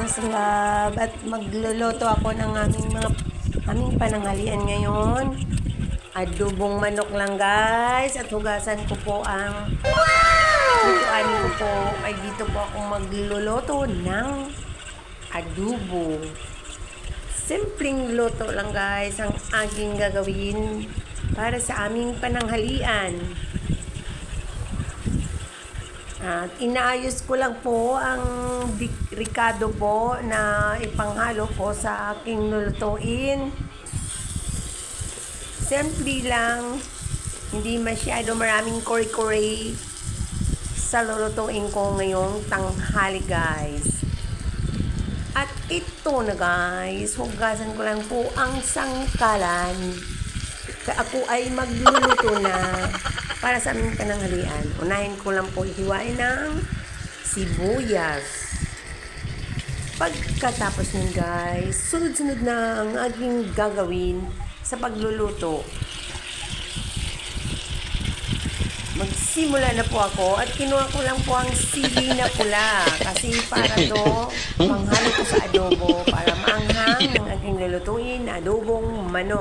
sa slab at magluluto ako ng aming mga aming pananghalian ngayon. Adobong manok lang guys at hugasan ko po ang lutuan ko po ay dito po ako magluluto ng adobo. Simpleng luto lang guys ang aking gagawin para sa aming pananghalian. At inaayos ko lang po ang ricado po na ipanghalo po sa aking lulutuin. Simple lang, hindi masyado maraming kore-kore sa lulutuin ko ngayong tanghali guys. At ito na guys, hugasan ko lang po ang sangkalan. Ka- Ako ay magluluto na para sa aming pananghalian. Unahin ko lang po hiwain ng sibuyas. Pagkatapos nun guys, sunod-sunod na ang aking gagawin sa pagluluto. Magsimula na po ako at kinuha ko lang po ang sili na pula kasi para to panghalo ko sa adobo para maanghang ang aking lulutuin adobong manok.